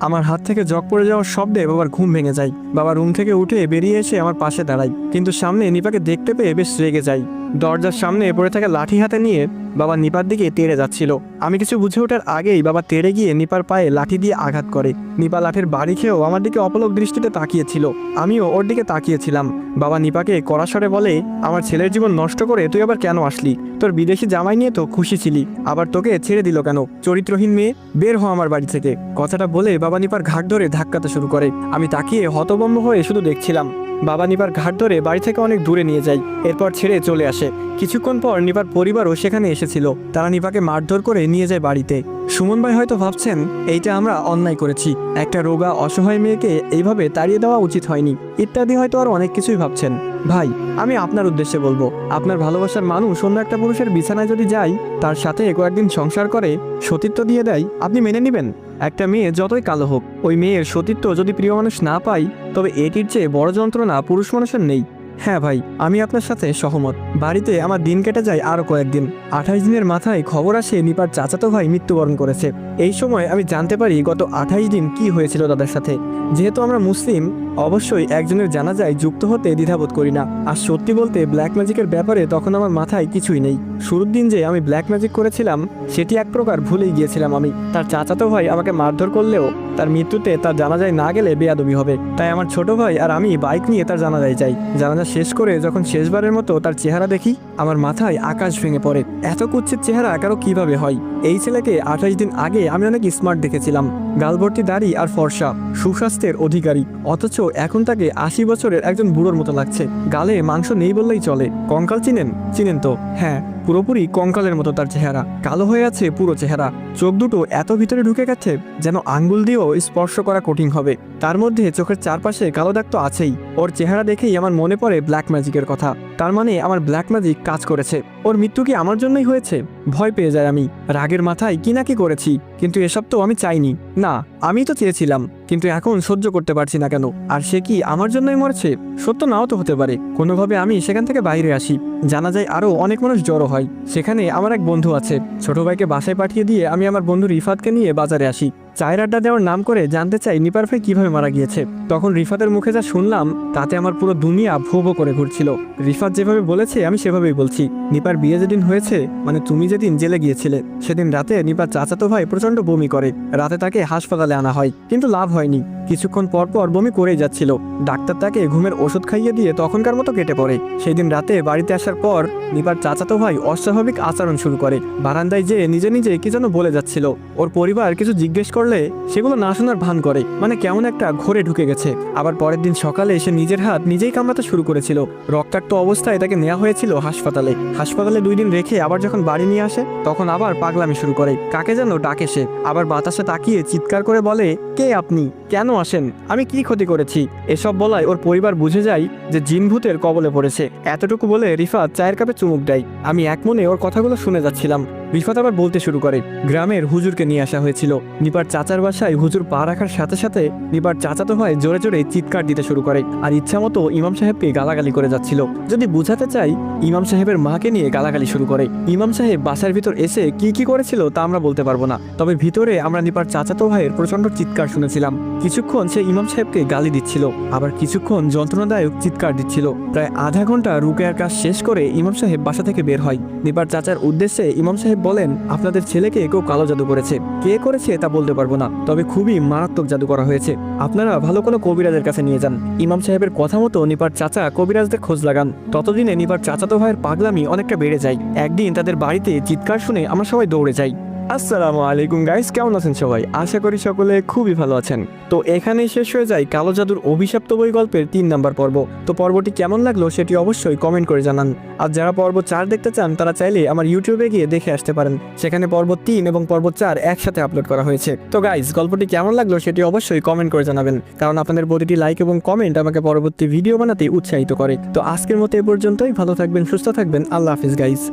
আমার হাত থেকে জগ পড়ে যাওয়ার শব্দে বাবার ঘুম ভেঙে যায়। বাবা রুম থেকে উঠে বেরিয়ে এসে আমার পাশে দাঁড়ায়। কিন্তু সামনে নিপাকে দেখতে পেয়ে বেশ রেগে যায়। দরজার সামনে পড়ে থাকা লাঠি হাতে নিয়ে বাবা নিপার দিকে তেড়ে যাচ্ছিল। আমি কিছু বুঝে ওঠার আগেই বাবা তেড়ে গিয়ে নিপার পায়ে লাঠি দিয়ে আঘাত করে। নিপা লাঠির বাড়ি খেয়েও আমার দিকে অপলক দৃষ্টিতে তাকিয়েছিল। আমিও ওর দিকে তাকিয়েছিলাম। বাবা নিপাকে কড়াসরে বলে, আমার ছেলের জীবন নষ্ট করে তুই আবার কেন আসলি? তোর বিদেশি জামাই নিয়ে তো খুশি ছিলি। আবার তোকে ছেড়ে দিল কেন? চরিত্রহীন মেয়ে, বের হ আমার বাড়ি থেকে। কথাটা বলে বাবা নিপার ঘাট ধরে ধাক্কাতে শুরু করে। আমি তাকিয়ে হতবম্ব হয়ে শুধু দেখছিলাম। বাবা নিবার ঘাট ধরে বাড়ি থেকে অনেক দূরে নিয়ে যায়, এরপর ছেড়ে চলে আসে। কিছুক্ষণ পর নিবার পরিবারও সেখানে এসেছিল। তারা নিপাকে মারধর করে নিয়ে যায় বাড়িতে। সুমন ভাই হয়তো ভাবছেন, এইটা আমরা অন্যায় করেছি। একটা রোগা অসহায় মেয়েকে এইভাবে তাড়িয়ে দেওয়া উচিত হয়নি। ইত্যাদি হয়তো আর অনেক কিছুই ভাবছেন। ভাই, আমি আপনার উদ্দেশ্যে বলব, আপনার ভালোবাসার মানুষ অন্য একটা পুরুষের বিছানায় যদি যায়, তার সাথে কয়েকদিন সংসার করে, সতীত্ব দিয়ে দেয়, আপনি মেনে নেবেন? একটা মেয়ে যতই কালো হোক, ওই মেয়ের সতীত্ব যদি প্রিয় মানুষ না পাই তবে এটির চেয়ে বড় যন্ত্রণা পুরুষ মানুষের নেই। হ্যাঁ ভাই, আমি আপনার সাথে সহমত। বাড়িতে আমার দিন কেটে যায় আরও কয়েকদিন। আঠাশ দিনের মাথায় খবর আসে নিপার চাচাতো ভাই মৃত্যুবরণ করেছে। এই সময় আমি জানতে পারি গত আঠাইশ দিন কি হয়েছিল তাদের সাথে। যেহেতু আমরা মুসলিম, অবশ্যই একজনের জানাজায় যুক্ত হতে দ্বিধাবোধ করি না। আর সত্যি বলতে ব্ল্যাক ম্যাজিকের ব্যাপারে তখন আমার মাথায় কিছুই নেই। শুরুর দিন যে আমি ব্ল্যাক ম্যাজিক করেছিলাম, সেটি এক প্রকার ভুলেই গিয়েছিলাম আমি। তার চাচাতো ভাই আমাকে মারধর করলেও তার মৃত্যুতে তার জানাজায় না গেলে বেয়াদবি হবে। তাই আমার ছোট ভাই আর আমি বাইক নিয়ে তার জানাজায় যাই। জানাজা শেষ করে যখন শেষবারের মতো তার চেহারা দেখি, আমার মাথায় আকাশ ভেঙে পড়ে। এত কুচ্ছের চেহারা কারও কীভাবে হয়? এই ছেলেকে আঠাশ দিন আগে আমি অনেক স্মার্ট দেখেছিলাম। গালভর্তি দাড়ি আর ফর্সা, সুস্বাস্থ্যের অধিকারী। অথচ এখন তাকে আশি বছরের একজন বুড়োর মতো লাগছে। গালে মাংস নেই বললেই চলে। কঙ্কাল চিনেন? চিনেন তো? হ্যাঁ। পুরোপুরি কঙ্কালের মতো তার চেহারা। কালো হয়ে আছে পুরো চেহারা। চোখ দুটো এত ভিতরে ঢুকে গেছে যেন আঙ্গুল দিয়েও স্পর্শ করা কঠিন হবে। তার মধ্যে চোখের চারপাশে কালো দাগ তো আছেই। ওর চেহারা দেখেই আমার মনে পড়ে ব্ল্যাক ম্যাজিকের কথা। তার মানে আমার ব্ল্যাক ম্যাজিক কাজ করেছে। ওর মৃত্যু কি আমার জন্যই হয়েছে? ভয় পেয়ে যায় আমি। রাগের মাথায় কি না কি করেছি, কিন্তু এসব তো আমি চাইনি। না, আমি তো চেয়েছিলাম, কিন্তু এখন সহ্য করতে পারছি না কেন? আর সে কি আমার জন্যই মরছে? সত্য নাও তো হতে পারে। কোনোভাবে আমি সেখান থেকে বাইরে আসি। জানা যায় আরও অনেক মানুষ জড়ো হয়। সেখানে আমার এক বন্ধু আছে। ছোট ভাইকে বাসায় পাঠিয়ে দিয়ে আমি আমার বন্ধু রিফাতকে নিয়ে বাজারে আসি। চায়ের আড্ডা দেওয়ার নাম করে জানতে চাই নিপার ভাই কীভাবে মারা গিয়েছে। তখন রিফাতের মুখে যা শুনলাম, তাতে আমার পুরো দুনিয়া ভো ভো করে ঘুরছিল। রিফাত যেভাবে বলেছে, আমি সেভাবেই বলছি। নিপার বিয়ে যেদিন হয়েছে মানে তুমি যেদিন জেলে গিয়েছিলে, সেদিন রাতে নিপার চাচাতো ভাই প্রচণ্ড বমি করে। রাতে তাকে হাসপাতালে আনা হয়, কিন্তু লাভ হয়নি। কিছুক্ষণ পর পর বমি করেই যাচ্ছিল। ডাক্তার তাকে ঘুমের ওষুধ খাইয়ে দিয়ে তখনকার মতো কেটে পড়ে। সেদিন রাতে বাড়িতে আসার পর নিপার চাচাতো ভাই অস্বাভাবিক আচরণ শুরু করে। বারান্দায় যেয়ে নিজে নিজে কি যেন বলে যাচ্ছিল। ওর পরিবার কিছু জিজ্ঞেস করলে সেগুলো না শোনার ভান করে মানে কেমন একটা ঘোরে ঢুকে গেছে। আবার পরের দিন সকালে এসে নিজের হাত নিজেই কামড়াতে শুরু করেছিল। রক্তাক্ত অবস্থায় তাকে নেওয়া হয়েছিল হাসপাতালে। হাসপাতালে দুই দিন রেখে আবার যখন বাড়ি নিয়ে আসে, তখন আবার পাগলামি শুরু করে। কাকে যেন ডাকে সে। আবার বাতাসে তাকিয়ে চিৎকার করে বলে, কে আপনি? কেন আসেন? আমি কি ক্ষতি করেছি? এসব বলায় ওর পরিবার বুঝে যায় যে জিনভূতের কবলে পড়েছে। এতটুকু বলে রিফাত চায়ের কাপে চুমুক দেয়। আমি এক মনে ওর কথাগুলো শুনে যাচ্ছিলাম। রিফাত আবার বলতে শুরু করে, গ্রামের হুজুরকে নিয়ে আসা হয়েছিল। নিপার চাচার বাসায় হুজুর পা রাখার সাথে সাথে নিপার চাচাতো ভাই জোরে জোরে চিৎকার দিতে শুরু করে আর ইচ্ছা মতো ইমাম সাহেবকে গালাগালি করে যাচ্ছিল। যদি বুঝাতে চাই, ইমাম সাহেবের মাকে নিয়ে গালাগালি শুরু করে। ইমাম সাহেব বাসার ভিতর এসে কি কি করেছিল তা আমরা বলতে পারব না। তবে ভিতরে আমরা নিপার চাচাতো ভাইয়ের প্রচণ্ড চিৎকার শুনেছিলাম। কিছুক্ষণ সে ইমাম সাহেবকে গালি দিচ্ছিল, আবার কিছুক্ষণ যন্ত্রণাদায়ক চিৎকার দিচ্ছিল। প্রায় আধা ঘণ্টা রুকেয়ার কাজ শেষ করে ইমাম সাহেব বাসা থেকে বের হয়। নিপার চাচার উদ্দেশ্যে ইমাম সাহেব বলেন, আপনাদের ছেলেকে কেউ কালো জাদু করেছে। কে করেছে তা বলতে পারব না, তবে খুবই মারাত্মক জাদু করা হয়েছে। আপনারা ভালো কোনো কবিরাজের কাছে নিয়ে যান। ইমাম সাহেবের কথা মতো নিপার চাচা কবিরাজদের খোঁজ লাগান। ততদিনে নিপার চাচাতো ভাইয়ের পাগলামি অনেকটা বেড়ে যায়। একদিন তাদের বাড়িতে চিৎকার শুনে আমরা সবাই দৌড়ে যাই। আসসালামু আলাইকুম গাইস, কেমন আছেন সবাই? আশা করি সকলে খুবই ভালো আছেন। তো এখানেই শেষ হয়ে যায় কালো জাদুর অভিশপ্ত বই গল্পের তিন নাম্বার পর্ব। তো পর্বটি কেমন লাগল সেটি অবশ্যই কমেন্ট করে জানান। আর যারা পর্ব চার দেখতে চান, তারা চাইলে আমার ইউটিউবে গিয়ে দেখে আসতে পারেন। সেখানে পর্ব তিন এবং পর্ব চার একসাথে আপলোড করা হয়েছে। তো গাইস, গল্পটি কেমন লাগল সেটি অবশ্যই কমেন্ট করে জানাবেন। কারণ আপনাদের প্রতিটি লাইক এবং কমেন্ট আমাকে পরবর্তী ভিডিও বানাতে উৎসাহিত করে। তো আজকের মতো এ পর্যন্তই, ভালো থাকবেন, সুস্থ থাকবেন, আল্লাহ হাফিজ গাইস